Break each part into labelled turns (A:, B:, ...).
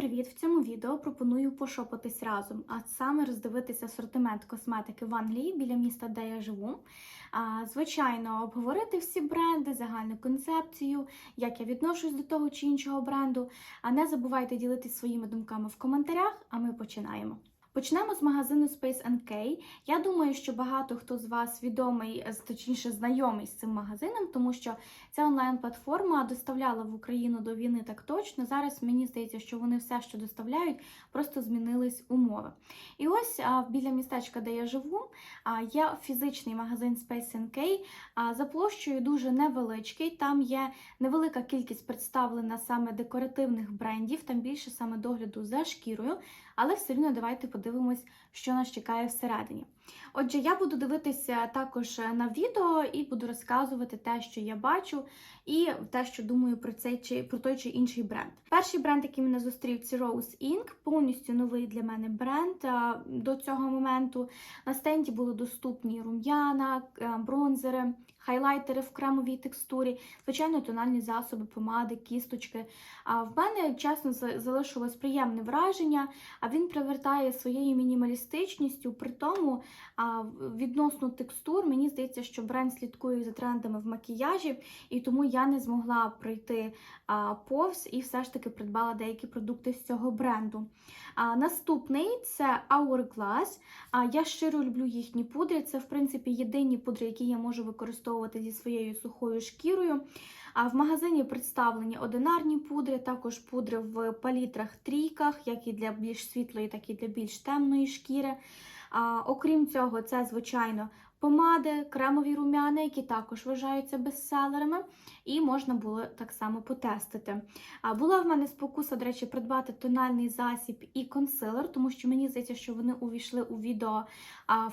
A: привіт! В цьому відео пропоную пошопитись разом, а саме роздивитися асортимент косметики в Англії біля міста, де я живу. Звичайно, обговорити всі бренди, загальну концепцію, як я відношусь до того чи іншого бренду. А не забувайте ділитися своїми думками в коментарях, а ми починаємо. Почнемо з магазину Space NK. Я думаю, що багато хто з вас відомий, е, точніше знайомий з цим магазином, тому що ця онлайн-платформа доставляла в Україну до війни так точно. Зараз мені здається, що вони все, що доставляють, просто змінились умови. І ось біля містечка, де я живу, є фізичний магазин Space NK. За площею дуже невеличкий. Там є невелика кількість представлена саме декоративних брендів, там більше саме догляду за шкірою. Але все рівно давайте подивимось, що нас чекає всередині. Отже, я буду дивитися також на відео і буду розказувати те, що я бачу, і те, що думаю про цей чи про той чи інший бренд. Перший бренд, який мене зустрів, це Rose Ink, повністю новий для мене бренд. До цього моменту на стенді були доступні рум'яна, е, бронзери, хайлайтери в кремовій текстурі, звичайно, тональні засоби, помади, кісточки. А в мене чесно залишилось приємне враження. А він привертає своєю мінімалістичністю, при тому відносно текстур, мені здається, що бренд слідкує за трендами в макіяжі, і тому я не змогла пройти повз і все ж таки придбала деякі продукти з цього бренду. А, Наступний це Hourglass. А, Я щиро люблю їхні пудри. Це, в принципі, єдині пудри, які я можу використовувати зі своєю сухою шкірою. А в магазині представлені одинарні пудри, також пудри в палітрах трійках, як і для більш світлої, так і для більш темної шкіри. А, Окрім цього, це, звичайно, помади, кремові рум'яни, які також вважаються бестселерами, і можна було так само потестити. А Була в мене спокуса, до речі, придбати тональний засіб і консилер, тому що мені здається, що вони увійшли у відео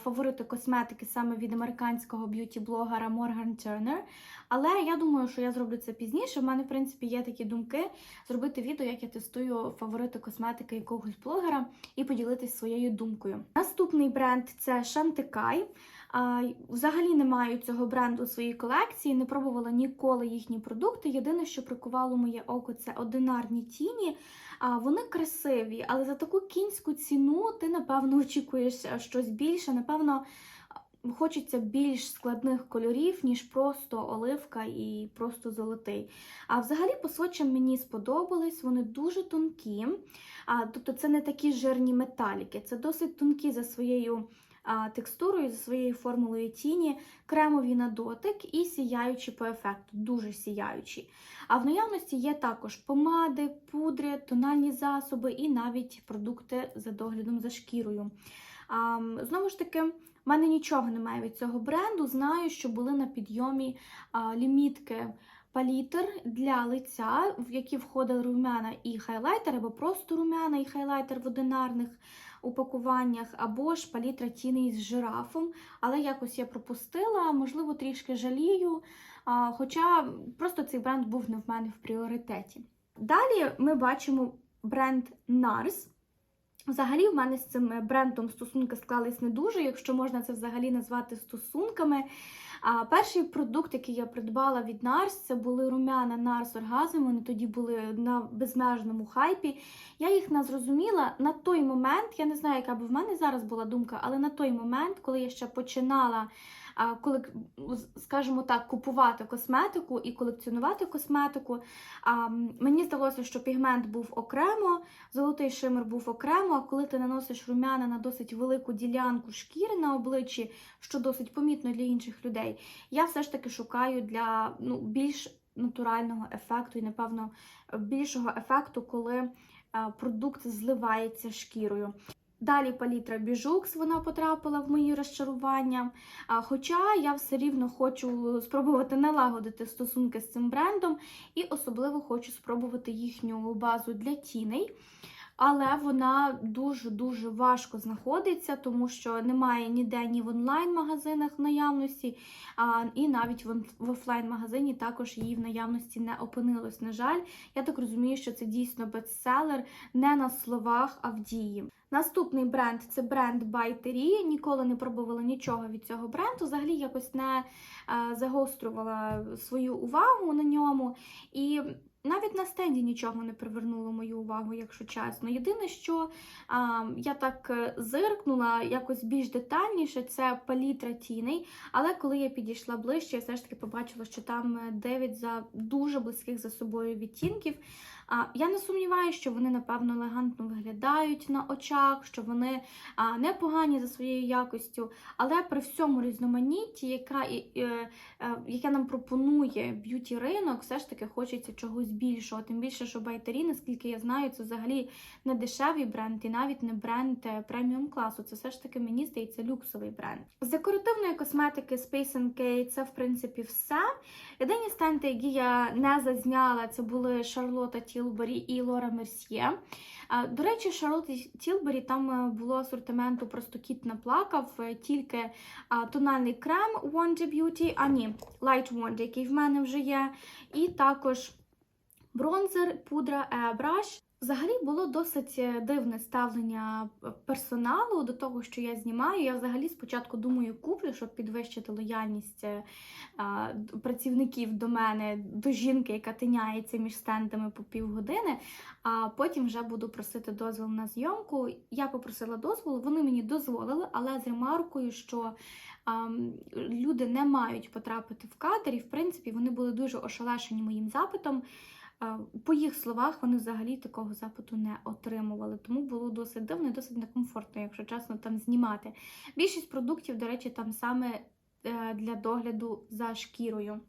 A: фаворити косметики саме від американського б'юті-блогера Морган Тернер. Але я думаю, що я зроблю це пізніше. У мене, в принципі, є такі думки зробити відео, як я тестую фаворити косметики якогось блогера, і поділитися своєю думкою. Наступний бренд це Шантикай. Взагалі не маю цього бренду у своїй колекції, не пробувала ніколи їхні продукти. Єдине, що прикувало моє око, це одинарні тіні. Вони красиві, але за таку кінську ціну ти, напевно, очікуєш щось більше. Напевно, хочеться більш складних кольорів, ніж просто оливка і просто золотий. А взагалі, по свочам мені сподобались, вони дуже тонкі. Тобто, це не такі жирні металіки, це досить тонкі за своєю текстурою, за своєю формулою тіні, кремові на дотик і сіяючі по ефекту, дуже сіяючі. А в наявності є також помади, пудри, тональні засоби і навіть продукти за доглядом за шкірою. А, Знову ж таки, в мене нічого немає від цього бренду. Знаю, що були на підйомі а, лімітки палітр для лиця, в які входили румяна і хайлайтер, або просто румяна і хайлайтер в одинарних упакуваннях, або ж палітра тіней з жирафом. Але якось я пропустила, можливо, трішки жалію. Хоча просто цей бренд був не в мене в пріоритеті. Далі ми бачимо бренд NARS. Взагалі, в мене з цим брендом стосунки склались не дуже, якщо можна це взагалі назвати стосунками. А перший продукт, який я придбала від Нарс, це були румяна Нарс Оргазм. Вони тоді були на безмежному хайпі. Я їх не зрозуміла на той момент. Я не знаю, яка б в мене зараз була думка, але на той момент, коли я ще починала скажімо так, купувати косметику і колекціонувати косметику. Мені здалося, що пігмент був окремо, золотий шимер був окремо, а коли ти наносиш румяна на досить велику ділянку шкіри на обличчі, що досить помітно для інших людей, я все ж таки шукаю для ну, більш натурального ефекту і, напевно, більшого ефекту, коли продукт зливається шкірою. Далі палітра Біжукс вона потрапила в мої розчарування. Хоча я все рівно хочу спробувати налагодити стосунки з цим брендом, і особливо хочу спробувати їхню базу для тіней але вона дуже-дуже важко знаходиться, тому що немає ніде ні в онлайн-магазинах в наявності, а, і навіть в, в офлайн-магазині також її в наявності не опинилось. На жаль, я так розумію, що це дійсно бестселер не на словах, а в дії. Наступний бренд це бренд Байтері. Ніколи не пробувала нічого від цього бренду. Взагалі якось не а, загострювала свою увагу на ньому. І навіть на стенді нічого не привернуло мою увагу, якщо чесно. Єдине, що а, я так е, зиркнула якось більш детальніше, це палітра тіней. Але коли я підійшла ближче, я все ж таки побачила, що там 9 за дуже близьких за собою відтінків. Я не сумніваюся, що вони, напевно, елегантно виглядають на очах, що вони непогані за своєю якостю, але при всьому різноманітті, яка, е, яке нам пропонує б'юті ринок, все ж таки хочеться чогось більшого. Тим більше, що Байтері, наскільки я знаю, це взагалі не дешевий бренд і навіть не бренд е, преміум класу. Це все ж таки, мені здається, люксовий бренд. З декоративної косметики Space NK це, в принципі, все. Єдині стенти, які я не зазняла, це були Шарлотта Тілбері і Лора Мерсьє. До речі, Шарлотті Тілбері там е, було асортименту просто кіт наплакав, е, тільки тональний крем Wonder Beauty, а ні, Light Wonder, який в мене вже є, і також бронзер, пудра Airbrush. Взагалі було досить е, дивне ставлення персоналу до того, що я знімаю. Я взагалі спочатку думаю, куплю, щоб підвищити лояльність е, а, працівників до мене, до жінки, яка тиняється між стендами по півгодини. А потім вже буду просити дозвіл на зйомку. Я попросила дозволу, вони мені дозволили, але з ремаркою, що а, люди не мають потрапити в кадр, і в принципі вони були дуже ошелешені моїм запитом. По їх словах, вони взагалі такого запиту не отримували, тому було досить дивно і досить некомфортно, якщо чесно, там знімати. Більшість продуктів, до речі, там саме е, для догляду за шкірою.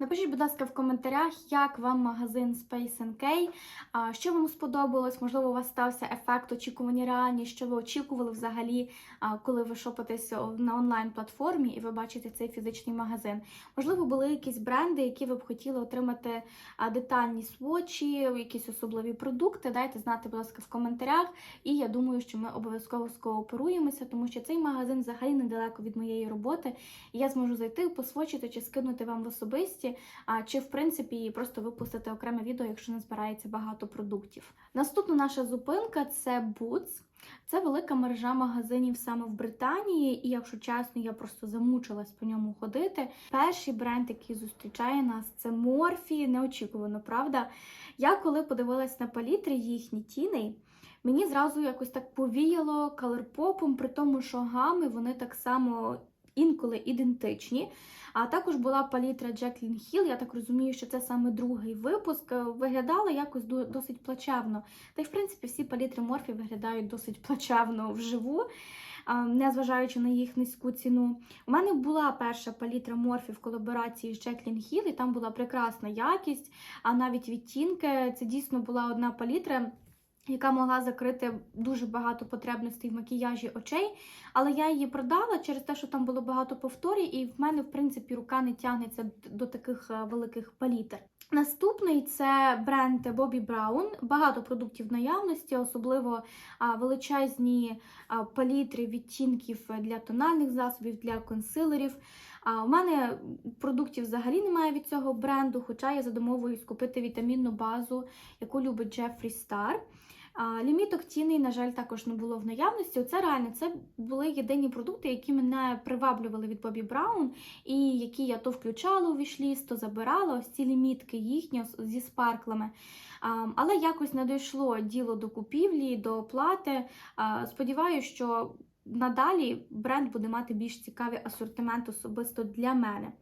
A: Напишіть, будь ласка, в коментарях, як вам магазин Space NK, що вам сподобалось, можливо, у вас стався ефект очікування реальні, що ви очікували взагалі, коли ви шопитеся на онлайн-платформі і ви бачите цей фізичний магазин. Можливо, були якісь бренди, які ви б хотіли отримати детальні свочі, якісь особливі продукти. Дайте знати, будь ласка, в коментарях. І я думаю, що ми обов'язково скооперуємося, тому що цей магазин взагалі недалеко від моєї роботи. І я зможу зайти, посвочити чи скинути вам в особисті а чи в принципі просто випустити окреме відео, якщо не збирається багато продуктів. Наступна наша зупинка це Boots. Це велика мережа магазинів саме в Британії, і, якщо чесно, я просто замучилась по ньому ходити. Перший бренд, який зустрічає нас, це Морфі. Неочікувано, правда? Я коли подивилась на палітри їхні тіней, мені зразу якось так повіяло калерпопом, при тому, що гами вони так само інколи ідентичні. А також була палітра Jacqueline Hill, Я так розумію, що це саме другий випуск. Е, виглядала якось досить плачевно. Та й, в принципі, всі палітри морфі виглядають досить плачевно вживу. Незважаючи на їх низьку ціну. У мене була перша палітра морфі в колаборації з Jacqueline Hill, і там була прекрасна якість, а навіть відтінки. Це дійсно була одна палітра яка могла закрити дуже багато потребностей в макіяжі очей. Але я її продала через те, що там було багато повторів, і в мене, в принципі, рука не тягнеться до таких е, великих палітр. Наступний це бренд Bobbi Brown. Багато продуктів наявності, особливо величезні палітри відтінків для тональних засобів, для консилерів. А у мене продуктів взагалі немає від цього бренду, хоча я задумовуюсь купити вітамінну базу, яку любить Джефрі Стар. Ліміток тіней, на жаль, також не було в наявності. Оце реально це були єдині продукти, які мене приваблювали від Бобі Браун, і які я то включала у вішліст, то забирала ось ці лімітки їхні зі спарклами. Але якось не дійшло діло до купівлі, до оплати. Сподіваюся, що надалі бренд буде мати більш цікавий асортимент особисто для мене.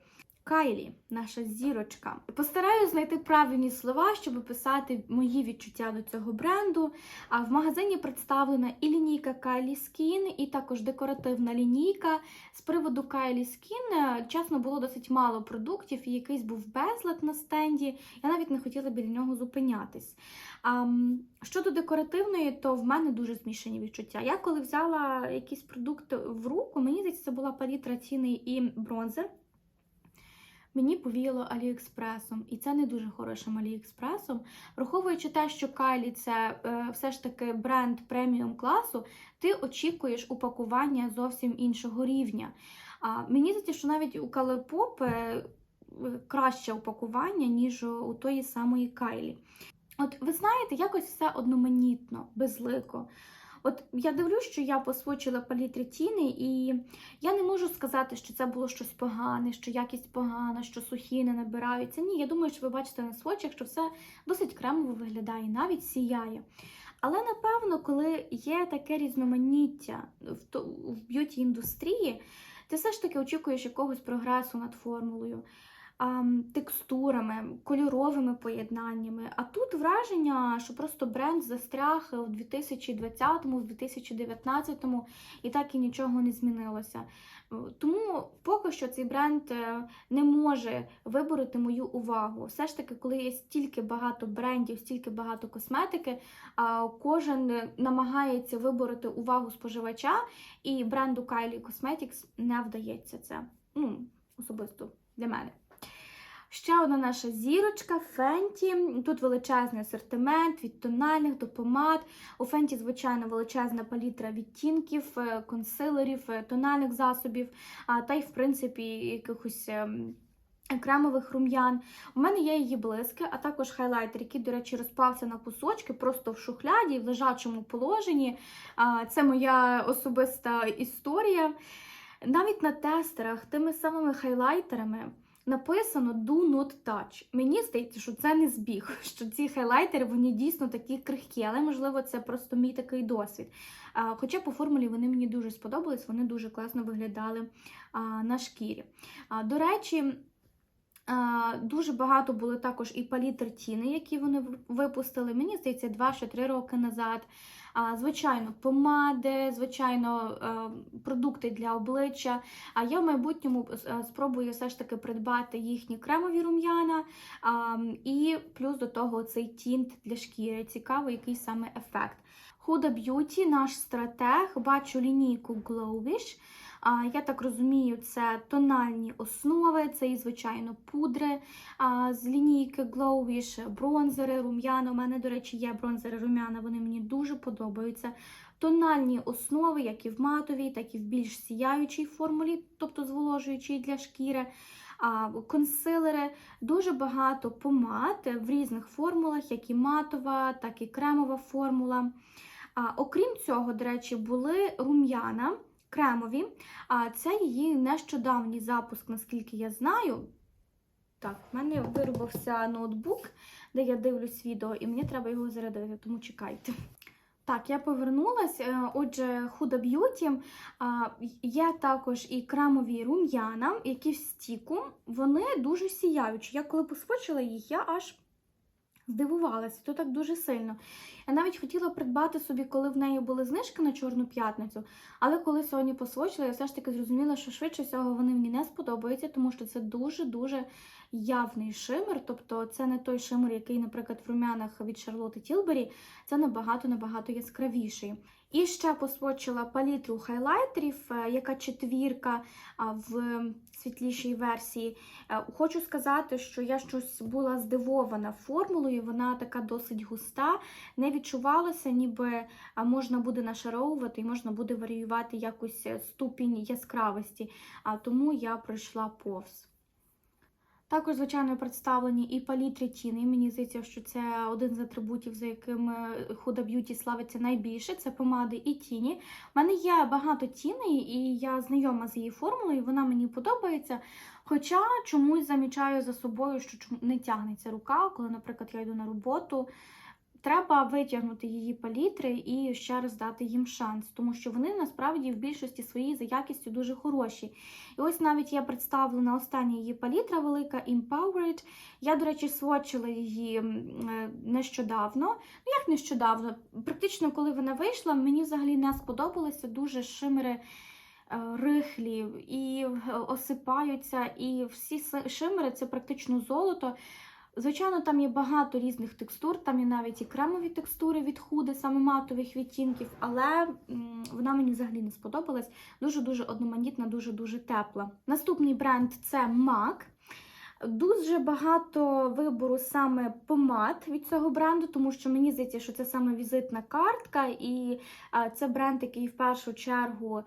A: Кайлі, наша зірочка. Постараюсь знайти правильні слова, щоб описати мої відчуття до цього бренду. А в магазині представлена і лінійка Kylie Skin, і також декоративна лінійка. З приводу Kylie Skin, чесно, було досить мало продуктів, і якийсь був безлад на стенді. Я навіть не хотіла біля нього зупинятись. А, Щодо декоративної, то в мене дуже змішані відчуття. Я коли взяла якийсь продукт в руку, мені здається, це була палітра ціни і бронзер. Мені повіяло Аліекспресом, і це не дуже хорошим Аліекспресом. Враховуючи те, що Кайлі це е, все ж таки бренд преміум класу, ти очікуєш упакування зовсім іншого рівня. А Мені здається, що навіть у Colourpop е, краще упакування, ніж у тої самої Кайлі. От ви знаєте, якось все одноманітно, безлико. От я дивлюсь, що я посвочила палітрі тіни, і я не можу сказати, що це було щось погане, що якість погана, що сухі не набираються. Ні, я думаю, що ви бачите на свочах, що все досить кремово виглядає, навіть сіяє. Але напевно, коли є таке різноманіття в, б'юті індустрії, ти все ж таки очікуєш якогось прогресу над формулою, текстурами, кольоровими поєднаннями. А тут враження, що просто бренд застряг в 2020-му, в 2019-му і так і нічого не змінилося. Тому поки що цей бренд е, не може вибороти мою увагу. Все ж таки, коли є стільки багато брендів, стільки багато косметики, кожен намагається вибороти увагу споживача, і бренду Kylie Cosmetics не вдається це. Ну, особисто для мене. Ще одна наша зірочка Фенті. Тут величезний асортимент від тональних до помад. У Фенті, звичайно, величезна палітра відтінків, е, консилерів, е, тональних засобів, та й, в принципі, якихось. ем, Кремових рум'ян. У мене є її блиски, а також хайлайтер, який, до речі, розпався на кусочки просто в шухляді, в лежачому положенні. Це моя особиста історія. Навіть на тестерах тими самими хайлайтерами написано Do not touch. Мені здається, що це не збіг, що ці хайлайтери вони дійсно такі крихкі, але можливо це просто мій такий досвід. Хоча по формулі вони мені дуже сподобались, вони дуже класно виглядали на шкірі. До речі. Дуже багато були також і палітр тіни, які вони випустили. Мені здається, 2 чи 3 роки назад. Звичайно, помади, звичайно, е, продукти для обличчя. А я в майбутньому е, спробую все ж таки придбати їхні кремові рум'яна. І плюс до того цей тінт для шкіри. Цікаво, який саме ефект. Huda Beauty, наш стратег, бачу лінійку Glowish. Я так розумію, це тональні основи, це і, звичайно, пудри з лінійки Glowish, бронзери, рум'яна. У мене, до речі, є бронзери рум'яна, вони мені дуже подобаються. Тональні основи, як і в матовій, так і в більш сіяючій формулі, тобто зволожуючій для шкіри. Консилери, дуже багато помад в різних формулах, як і матова, так і кремова формула. Окрім цього, до речі, були рум'яна кремові. А це її нещодавній запуск, наскільки я знаю. Так, в мене вирубався ноутбук, де я дивлюсь відео, і мені треба його зарядити, тому чекайте. Так, я повернулась. Е, Отже, Huda Beauty є також і кремові рум'яна, які в стіку, вони дуже сіяючі. Я коли посвочила їх, я аж здивувалася, то так дуже сильно. Я навіть хотіла придбати собі, коли в неї були знижки на Чорну п'ятницю, але коли сьогодні посвочила, я все ж таки зрозуміла, що швидше всього вони мені не сподобаються, тому що це дуже-дуже явний шимер. Тобто це не той шимер, який, наприклад, в рум'янах від Шарлоти Тілбері, це набагато-набагато яскравіший. І ще посвочила палітру хайлайтерів, е, яка четвірка в світлішій версії. Е, Хочу сказати, що я щось була здивована формулою, вона така досить густа, не відчувалося, ніби можна буде нашаровувати і можна буде варіювати якось е, ступінь яскравості, тому я пройшла повз. Також, звичайно, представлені і палітри тіни. Мені здається, що це один з атрибутів, за яким худа Huda Beauty славиться найбільше. Це помади і тіні. У мене є багато тіней, і я знайома з її формулою, вона мені подобається. Хоча чомусь замічаю за собою, що не тягнеться рука, коли, наприклад, я йду на роботу. Треба витягнути її палітри і ще раз дати їм шанс, тому що вони насправді в більшості своїй за якістю дуже хороші. І ось навіть є представлена остання її палітра велика Empowered. Я, до речі, свочила її е, нещодавно. Ну, як нещодавно? Практично, коли вона вийшла, мені взагалі не сподобалося дуже шимери е, рихлі і е, осипаються. І всі шимери це практично золото. Звичайно, там є багато різних текстур, там є навіть і кремові текстури від худи, саме матових відтінків, але вона мені взагалі не сподобалась. Дуже-дуже одноманітна, дуже-дуже тепла. Наступний бренд це MAC. Дуже багато вибору саме помад від цього бренду, тому що мені здається, що це саме візитна картка, і це бренд, який в першу чергу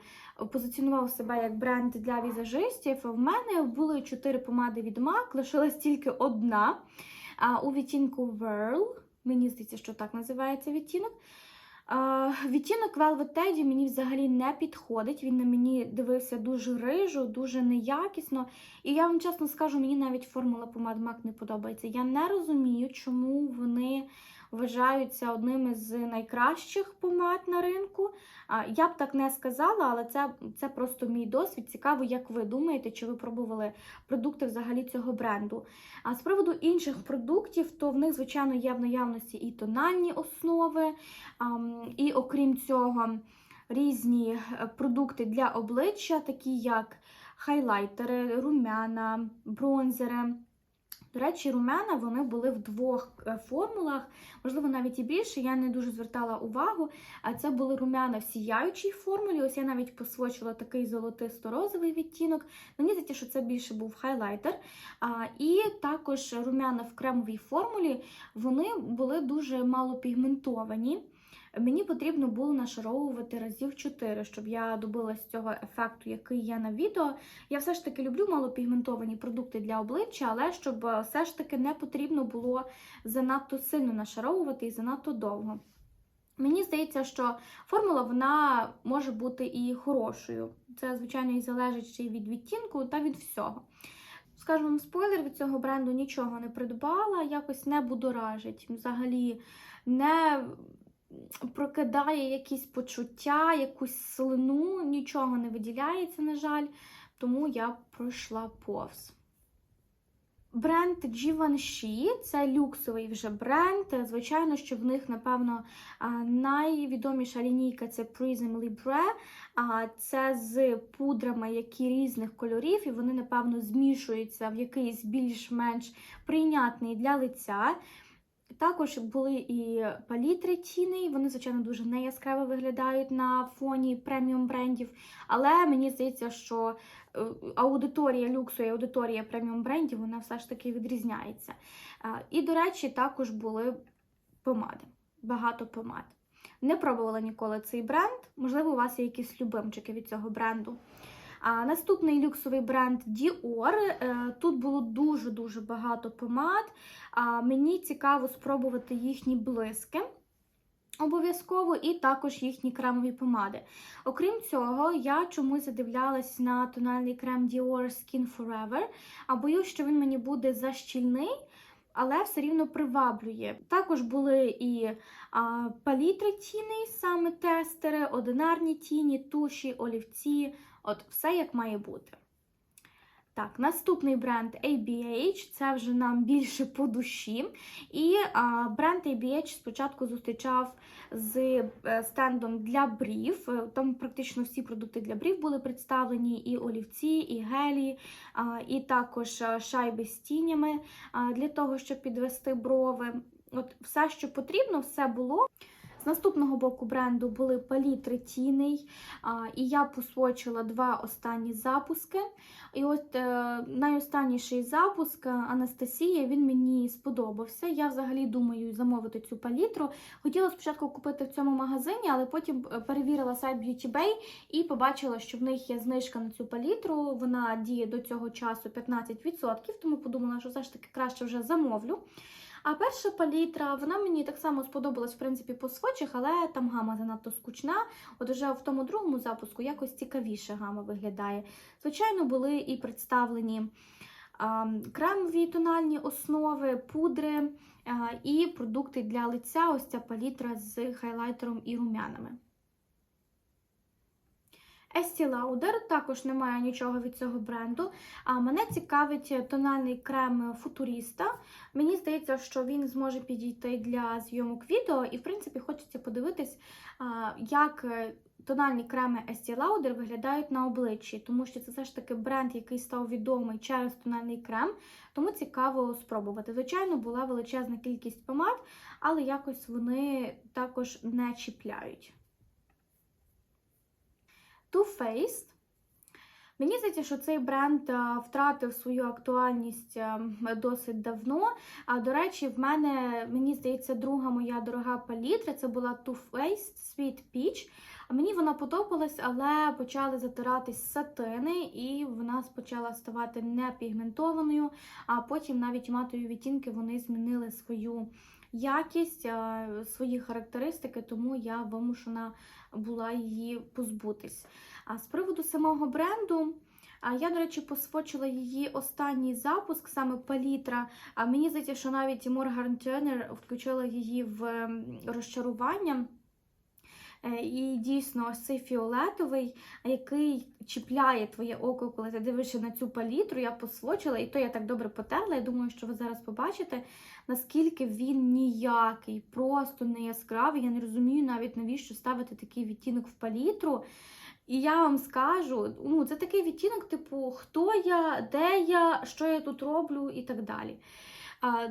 A: позиціонував себе як бренд для візажистів. В мене були чотири помади від MAC, лишилась тільки одна у відтінку Whirl. Мені здається, що так називається відтінок. Відтінок Velvet Teddy мені взагалі не підходить. Він на мені дивився дуже рижу, дуже неякісно. І я вам чесно скажу, мені навіть формула помад MAC не подобається. Я не розумію, чому вони вважаються одними з найкращих помад на ринку. Я б так не сказала, але це, це просто мій досвід. Цікаво, як ви думаєте, чи ви пробували продукти взагалі цього бренду. А з приводу інших продуктів, то в них, звичайно, є в наявності і тональні основи, і окрім цього, різні е, продукти для обличчя, такі як хайлайтери, румяна, бронзери. До речі, румяна вони були в двох е, формулах, можливо, навіть і більше. Я не дуже звертала увагу. А це були румяна в сіяючій формулі. Ось я навіть посвочила такий золотисто-розовий відтінок. Мені здається, що це більше був хайлайтер. А, І також румяна в кремовій формулі вони були дуже мало пігментовані. Мені потрібно було нашаровувати разів 4, щоб я добилась цього ефекту, який є на відео. Я все ж таки люблю малопігментовані продукти для обличчя, але щоб е, все ж таки не потрібно було занадто сильно нашаровувати і занадто довго. Мені здається, що формула вона може бути і хорошою. Це, звичайно, і залежить ще й від відтінку та від всього. Скажу спойлер, від цього бренду нічого не придбала, якось не будоражить. Взагалі не прокидає якісь почуття, якусь слину, нічого не виділяється, на жаль, тому я пройшла повз. Бренд Givenchy – це люксовий вже бренд. Звичайно, що в них, напевно, найвідоміша лінійка це Prism Libre. Це з пудрами, які різних кольорів, і вони, напевно, змішуються в якийсь більш-менш прийнятний для лиця. Також були і палітри тіни, вони, звичайно, дуже неяскраво виглядають на фоні преміум брендів. Але мені здається, що е, аудиторія люксу і аудиторія преміум брендів вона все ж таки відрізняється. І, до речі, також були помади, багато помад. Не пробувала ніколи цей бренд, можливо, у вас є якісь любимчики від цього бренду. Наступний люксовий бренд Dior. Е, тут було дуже-дуже багато помад. Мені цікаво спробувати їхні блиски. Обов'язково і також їхні кремові помади. Окрім цього, я чомусь задивлялась на тональний крем Dior Skin Forever, а боюсь, що він мені буде защільний, але все рівно приваблює. Також були і а, палітри тіни, саме тестери, одинарні тіні, туші, олівці. От все як має бути. Так, наступний бренд ABH, це вже нам більше по душі. І а, бренд ABH спочатку зустрічав з е, стендом для брів. Там практично всі продукти для брів були представлені: і олівці, і гелі, а, і також е, шайби з тінями а, для того, щоб підвести брови. От Все, що потрібно, все було. З наступного боку бренду були палітри тіней, і я посвочила два останні запуски. І от е, найостанніший запуск Анастасія він мені сподобався. Я взагалі думаю замовити цю палітру. Хотіла спочатку купити в цьому магазині, але потім е, перевірила сайт Beauty Bay і побачила, що в них є знижка на цю палітру. Вона діє до цього часу 15%, тому подумала, що все ж таки краще вже замовлю. А перша палітра, вона мені так само сподобалась, в принципі, по свочах, але там гама занадто скучна. От уже в тому другому запуску якось цікавіше гама виглядає. Звичайно, були і представлені кремові тональні основи, пудри і продукти для лиця. Ось ця палітра з хайлайтером і румянами. Estee Lauder, також немає нічого від цього бренду. А мене цікавить тональний крем футуріста. Мені здається, що він зможе підійти для зйомок відео, і, в принципі, хочеться подивитись, як тональні креми Estee Lauder виглядають на обличчі, тому що це все ж таки бренд, який став відомий через тональний крем, тому цікаво спробувати. Звичайно, була величезна кількість помад, але якось вони також не чіпляють. Too Faced. Мені здається, що цей бренд е, втратив свою актуальність е, досить давно. А до речі, в мене, мені здається, друга моя дорога палітра це була Too Faced Sweet Peach. Мені вона подобалась, але почали затиратись сатини, і вона почала ставати непігментованою, а потім навіть матові відтінки вони змінили свою якість, е, свої характеристики, тому я вимушена була її позбутись. А з приводу самого бренду. Я, до речі, посвочила її останній запуск, саме палітра. А мені здається, що навіть Морган Тюнер включила її в ем, розчарування. Е, І дійсно, ось цей фіолетовий, який чіпляє твоє око, коли ти дивишся на цю палітру, я посвочила, і то я так добре потерла. Я думаю, що ви зараз побачите, наскільки він ніякий, просто не яскравий. Я не розумію навіть навіщо ставити такий відтінок в палітру. І я вам скажу, ну, це такий відтінок, типу, хто я, де я, що я тут роблю і так далі.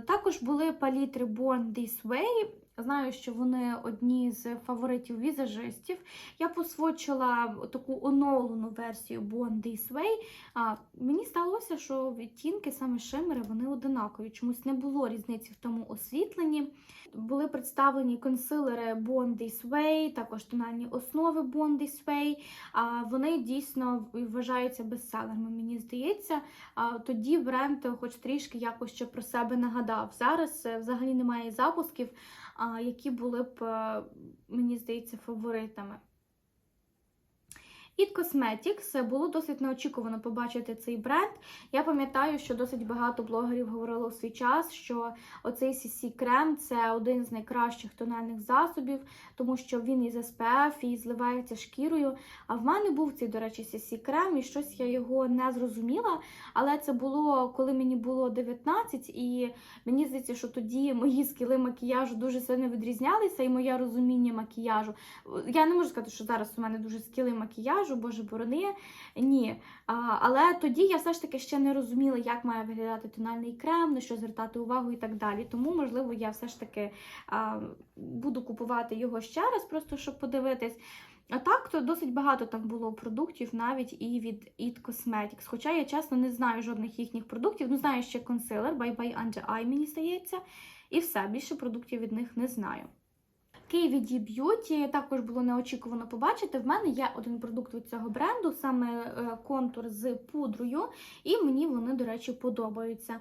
A: Також були палітри Born This Way. Знаю, що вони одні з фаворитів візажистів. Я посвочила таку оновлену версію Born This Way. А, мені сталося, що відтінки, саме шимери, вони одинакові. Чомусь не було різниці в тому освітленні. Були представлені консилери Born This Way, також тональні основи Born This Way. А, вони дійсно вважаються бестселерами, мені здається. А, тоді бренд хоч трішки якось ще про себе нагадав. Зараз е, взагалі немає запусків, а, які були б, е, мені здається, фаворитами. It Cosmetics було досить неочікувано побачити цей бренд. Я пам'ятаю, що досить багато блогерів говорило у свій час, що оцей CC крем це один з найкращих тональних засобів, тому що він із SPF і зливається шкірою. А в мене був цей, до речі, CC крем, і щось я його не зрозуміла. Але це було коли мені було 19, і мені здається, що тоді мої скіли макіяжу дуже сильно відрізнялися, і моє розуміння макіяжу. Я не можу сказати, що зараз у мене дуже скіли макіяжу, боже борони. Ні. А, але тоді я все ж таки ще не розуміла, як має виглядати тональний крем, на що звертати увагу і так далі. Тому, можливо, я все ж таки а, буду купувати його ще раз, просто щоб подивитись. А так, то досить багато там було продуктів, навіть і від It Cosmetics. Хоча я чесно не знаю жодних їхніх продуктів. Ну, знаю ще консилер Bye Bye Under Eye, мені здається. І все, більше продуктів від них не знаю. KVD Beauty також було неочікувано побачити. В мене є один продукт від цього бренду, саме е, контур з пудрою, і мені вони, до речі, подобаються.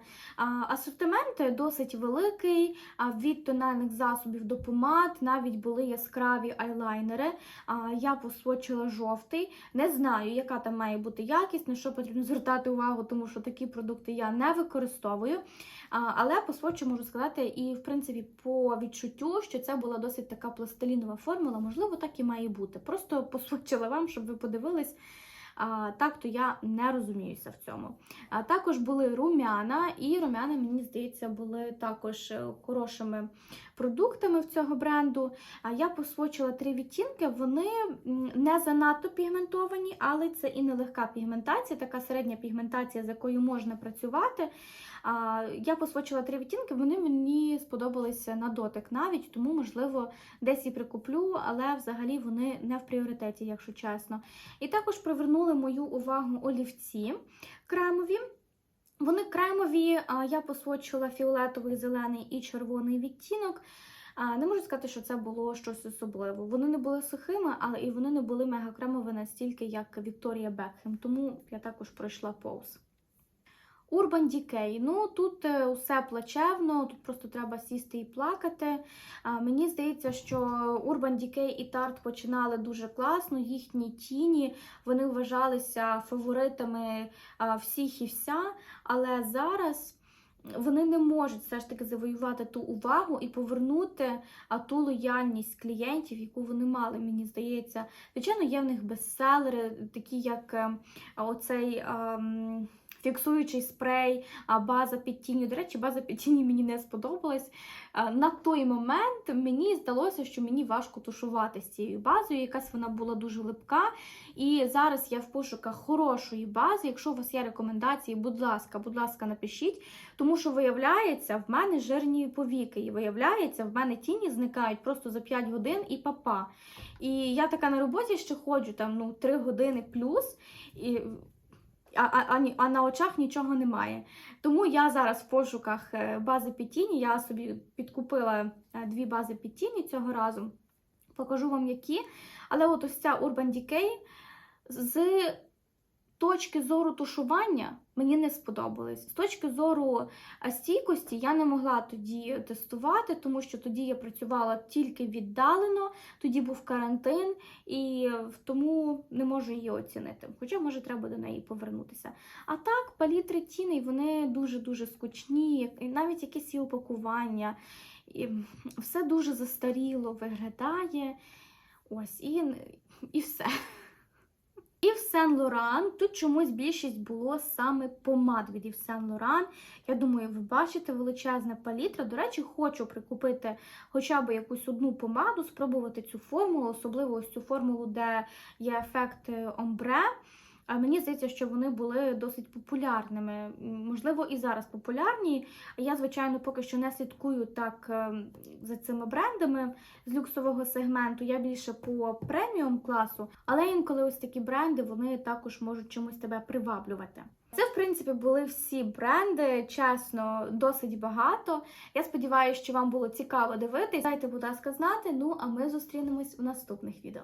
A: Асортимент досить великий, від тональних засобів до помад навіть були яскраві айлайнери. Я посвочила жовтий. Не знаю, яка там має бути якість, на що потрібно звертати увагу, тому що такі продукти я не використовую. Але по свочу можу сказати, і в принципі по відчуттю, що це була досить така пластилінова формула, можливо, так і має бути. Просто посвочила вам, щоб ви подивились. Так, то я не розуміюся в цьому. Також були рум'яна, і рум'яна, мені здається, були також е, хорошими продуктами в цього бренду. Я посвочила три відтінки, вони не занадто пігментовані, але це і нелегка пігментація, така середня пігментація, з якою можна працювати. Я посвочила три відтінки, вони мені сподобалися на дотик навіть, тому, можливо, десь і прикуплю, але взагалі вони не в пріоритеті, якщо чесно. І також привернули мою увагу олівці кремові. Вони кремові, я посвочила фіолетовий, зелений і червоний відтінок. Не можу сказати, що це було щось особливе. Вони не були сухими, але і вони не були мегакремові настільки, як Вікторія Бекхем. Тому я також пройшла повз. Urban Decay. Ну тут е, усе плачевно, тут просто треба сісти і плакати. Мені здається, що Urban Decay і Tarte починали дуже класно. Їхні тіні вони вважалися фаворитами всіх і вся. Але зараз. Вони не можуть все ж таки завоювати ту увагу і повернути ту лояльність клієнтів, яку вони мали, мені здається. Звичайно, є в них бестселери, такі як е, оцей. Ем, Фіксуючий спрей, база під тінню. До речі, база під тінню мені не сподобалась. На той момент мені здалося, що мені важко тушувати з цією базою. Якась вона була дуже липка. І зараз я в пошуках хорошої бази. Якщо у вас є рекомендації, будь ласка, будь ласка, напишіть. Тому що, виявляється, в мене жирні повіки. І виявляється, в мене тіні зникають просто за 5 годин і папа. І я така на роботі ще ходжу там ну, 3 години плюс. І а, а, а на очах нічого немає. Тому я зараз в пошуках е, бази під тіні, я собі підкупила е, дві бази під тіні цього разу. Покажу вам які. Але от ось ця Urban Decay з точки зору тушування мені не сподобались. З точки зору стійкості я не могла тоді тестувати, тому що тоді я працювала тільки віддалено, тоді був карантин, і тому не можу її оцінити. Хоча, може, треба до неї повернутися. А так, палітри тіней вони дуже-дуже скучні, і навіть якісь і упакування. І все дуже застаріло виглядає. Ось, і, і все. І в Сен Лоран тут чомусь більшість було саме помад від Ів Сен Лоран. Я думаю, ви бачите величезна палітра. До речі, хочу прикупити хоча б якусь одну помаду, спробувати цю формулу, особливо ось цю формулу, де є ефект е, омбре. А мені здається, що вони були досить популярними. Можливо, і зараз популярні. Я, звичайно, поки що не слідкую так ем, за цими брендами з люксового сегменту. Я більше по преміум класу, але інколи ось такі бренди вони також можуть чомусь тебе приваблювати. Це, в принципі, були всі бренди, чесно, досить багато. Я сподіваюся, що вам було цікаво дивитись. Дайте, будь ласка, знати. Ну а ми зустрінемось у наступних відео.